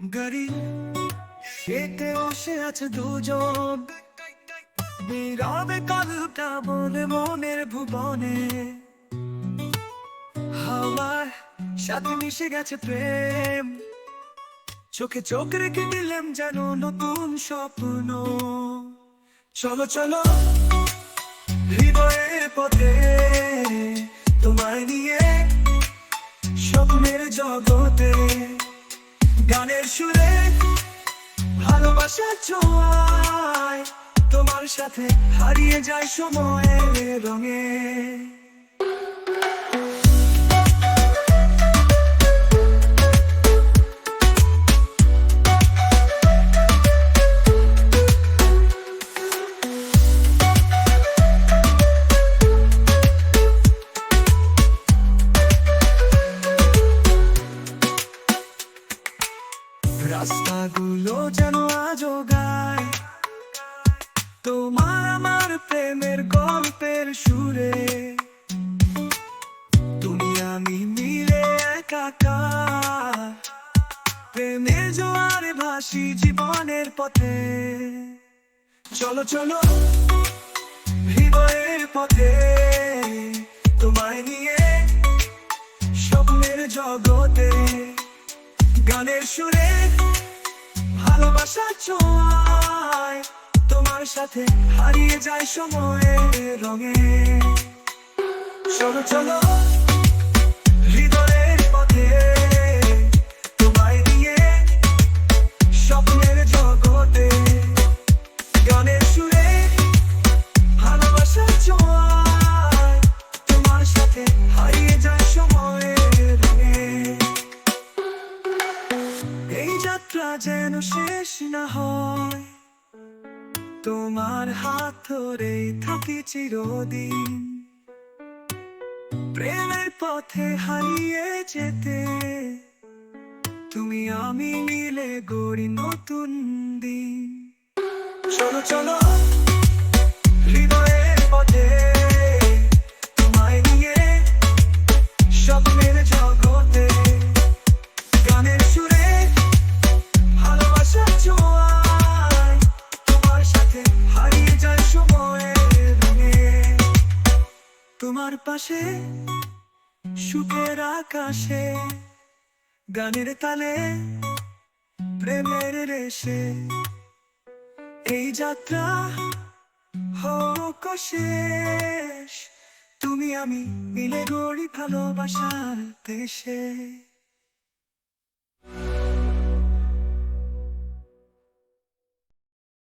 গাড়ি, খেতে বসে আছে দুজন। নীরবে কালটা বলে মনের ভুবনে। হাওয়ার সাথে মিশে গেছে প্রেম। চোখে চোখ রেখে দিলাম যেন নতুন স্বপ্ন। চলো চলো, হৃদয়ের পথে তোমায় নিয়ে স্বপ্নের জগতে। গানের সুরে ভালোবাসা ছোঁয়ায় তোমার সাথে হারিয়ে যায় সময়ের রঙে। রাস্তাগুলো যেন আজও গায়। তোমার আমার প্রেমের গল্পের সুরে। তুমি আমি মিলে একাকার প্রেমের জোয়ারে ভাসি জীবনের পথে। চলো চলো, হৃদয়ের পথে। তোমায় নিয়ে স্বপ্নের জগতে গানের সুরে ভালোবাসার ছোঁয়ায় তোমার সাথে হারিয়ে যায় সময়ের রঙে। চলো চলো, হৃদয়ের পথে তোমায় নিয়ে স্বপ্নের জগতে। গানের সুরে ভালোবাসার ছোঁয়ায় তোমার সাথে হারিয়ে যায় সময়ের যাত্রা যেন শেষ না হয়। তোমার হাত ধরেই থাকি চিরদিন। প্রেমের পথে হারিয়ে যেতে। তুমি আমি মিলে গড়ি নতুন দিন। চলো চলো, হৃদয়ের পথে তোমায় নিয়ে স্বপ্নের জগতে গানের সুরে তোমার পাশে, সুখের আকাশে, গানের তালে, প্রেমের রেশে। এই যাত্রা হোক শেষ তুমি আমি মিলে গড়ি ভালোবাসার দেশে।